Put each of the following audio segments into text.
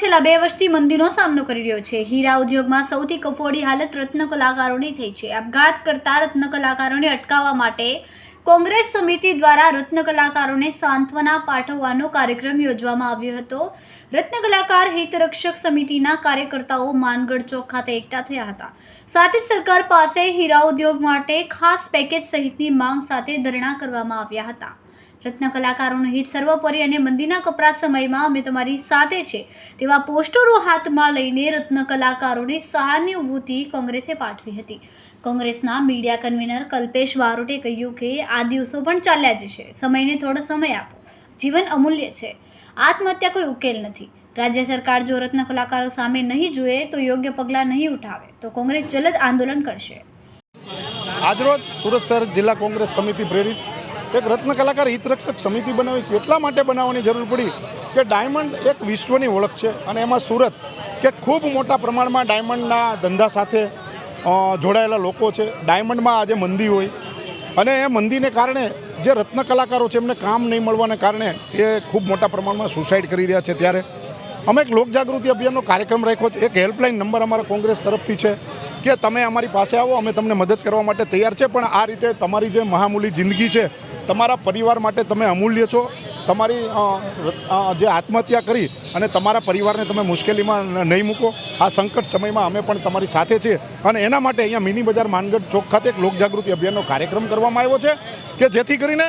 છેલ્લા બે વર્ષથી મંદીનો સામનો કરી રહ્યો છે. હીરા ઉદ્યોગમાં સૌથી કફોડી હાલત રત્ન કલાકારોની થઈ છે. આપઘાત કરતા રત્ન કલાકારોને અટકાવવા માટે કોંગ્રેસ સમિતિ દ્વારા રત્ન કલાકારોને સાંત્વના પાઠવવાનો કાર્યક્રમ યોજવામાં આવ્યો હતો. રત્ન કલાકાર હિતરક્ષક સમિતિના કાર્યકર્તાઓ માનગઢ ચોક ખાતે એકઠા થયા હતા. સાથે સરકાર પાસે હીરા ઉદ્યોગ માટે ખાસ પેકેજ સહિતની માંગ સાથે ધરણા કરવામાં આવ્યા હતા. રત્ન કલાકારોનું હિત સર્વોપરી અને મંદીના કપરા સમયમાં અમે તમારી સાથે છે તેવા પોસ્ટરો હાથમાં લઈને રત્ન કલાકારોને સહાનુભૂતિ કોંગ્રેસે પાઠવી હતી. કોંગ્રેસના મીડિયા કન્વીનર કલ્પેશ બારોટે કહ્યું કે આ દિવસો પણ ચાલ્યા જશે. સમયને થોડો સમય આપો. જીવન અમૂલ્ય છે. આત્મહત્યા કોઈ ઉકેલ નથી. રાજ્ય સરકાર જો રત્ન કલાકારો સામે નહીં જુએ તો યોગ્ય પગલાં નહીં ઉઠાવે. તો કોંગ્રેસ જલદ આંદોલન કરશે. આજરોજ સુરત શહેર જિલ્લા કોંગ્રેસ સમિતિ પ્રેરિત એક રત્ન કલાકાર હિતરક્ષક સમિતિ બનાવી છે. એટલા માટે બનાવવાની જરૂર પડી કે ડાયમંડ એક વિશ્વની ઓળખ છે અને એમાં સુરત, કે ખૂબ મોટા પ્રમાણમાં ડાયમંડના ધંધા સાથે જોડાયેલા લોકો છે. ડાયમંડમાં આજે મંદી હોય અને એ મંદીને કારણે જે રત્ન કલાકારો છે, એમને કામ નહીં મળવાને કારણે એ ખૂબ મોટા પ્રમાણમાં સુસાઇડ કરી રહ્યા છે ત્યારે. અમે એક લોકજાગૃતિ અભિયાનનો કાર્યક્રમ રાખ્યો છે. એક હેલ્પલાઇન નંબર અમારા કોંગ્રેસ તરફથી છે કે તમે અમારી પાસે આવો, અમે તમને મદદ કરવા માટે તૈયાર છે. પણ આ રીતે તમારી જે મહામૂલી જિંદગી છે તમારા પરિવાર માટે તમે અમૂલ્ય છો. તમારી જે આત્મહત્યા કરી અને તમારા પરિવારને તમે મુશ્કેલીમાં નહીં મૂકો. આ સંકટ સમયમાં અમે પણ તમારી સાથે છીએ અને એના માટે અહીંયા મિની બજાર માનગઢ ચોક ખાતે એક લોકજાગૃતિ અભિયાનનો કાર્યક્રમ કરવામાં આવ્યો છે કે જેથી કરીને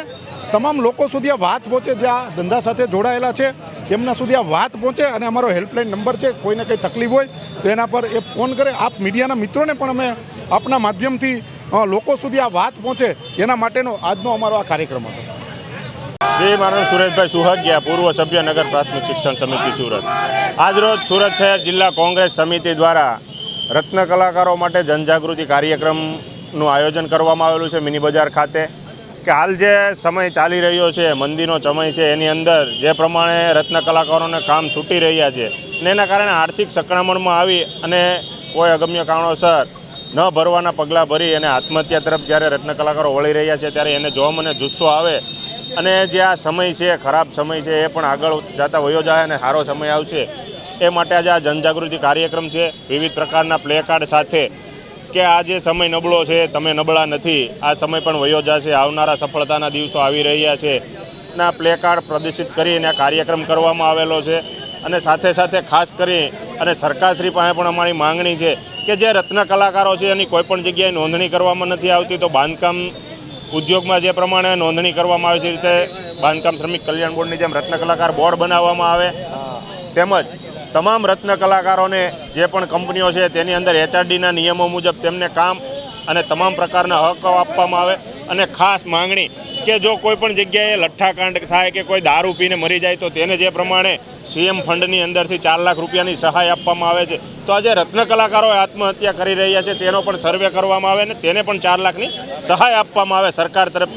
તમામ લોકો સુધી આ વાત પહોંચે, જે આ ધંધા સાથે જોડાયેલા છે, એમના સુધી આ વાત પહોંચે અને અમારો હેલ્પલાઇન નંબર છે, કોઈને કંઈ તકલીફ હોય તો એના પર એ ફોન કરે. આપ મીડિયાના મિત્રોને પણ અમે આપના માધ્યમથી લોકો સુધી આ વાત પહોંચે એના માટેનો આજનો અમારો આ કાર્યક્રમ હતો. જય મારું નામ સુરેશભાઈ સુહાગિયા, પૂર્વ સભ્ય નગર પ્રાથમિક શિક્ષણ સમિતિ સુરત. આજરોજ સુરત શહેર જિલ્લા કોંગ્રેસ સમિતિ દ્વારા રત્ન કલાકારો માટે જનજાગૃતિ કાર્યક્રમનું આયોજન કરવામાં આવેલું છે મિની બજાર ખાતે. કે હાલ જે સમય ચાલી રહ્યો છે, મંદીનો સમય છે, એની અંદર જે પ્રમાણે રત્ન કલાકારોને કામ છૂટી રહ્યા છે અને એના કારણે આર્થિક સંકળામણમાં આવી અને કોઈ અગમ્ય કારણોસર ન ભરવાના પગલાં ભરી અને આત્મહત્યા તરફ જ્યારે રત્ન કલાકારો વળી રહ્યા છે ત્યારે એને જોવા મને જુસ્સો આવે. અને જે આ સમય છે, ખરાબ સમય છે, એ પણ આગળ જતા વયો જાય અને સારો સમય આવશે. એ માટે આજે આ જનજાગૃતિ કાર્યક્રમ છે. વિવિધ પ્રકારના પ્લે કાર્ડ સાથે કે આ જે સમય નબળો છે, તમે નબળા નથી. આ સમય પણ વયો જશે. આવનારા સફળતાના દિવસો આવી રહ્યા છે. ના પ્લે કાર્ડ પ્રદર્શિત કરીને આ કાર્યક્રમ કરવામાં આવેલો છે. અને સાથે સાથે ખાસ કરી અને સરકારશ્રી પાસે પણ અમારી માંગણી છે કે જે રત્ન કલાકારો છે એની કોઈ પણ જગ્યાએ નોંધણી કરવામાં નથી આવતી, તો બાંધકામ ઉદ્યોગમાં જે પ્રમાણે નોંધણી કરવામાં આવે છે રીતે બાંધકામ શ્રમિક કલ્યાણ બોર્ડની જેમ રત્ન કલાકાર બોર્ડ બનાવવામાં આવે. તેમજ તમામ રત્ન કલાકારોને જે પણ કંપનીઓ છે તેની અંદર એચઆરડીના નિયમો મુજબ તેમને કામ અને તમામ પ્રકારના હકો આપવામાં આવે. અને ખાસ માંગણી કે જો કોઈ પણ જગ્યાએ લઠ્ઠાકાંડ થાય કે કોઈ દારૂ પીને મરી જાય, તો તેને જે પ્રમાણે સીએમ ફંડની અંદરથી ચાર લાખ રૂપિયાની સહાય આપવામાં આવે છે. તો આજે રત્ન કલાકારોએ આત્મહત્યા કરી રહ્યા છે. તેનો પણ સર્વે કરવામાં આવે અને તેને પણ ચાર લાખની સહાય આપવામાં આવે સરકાર તરફ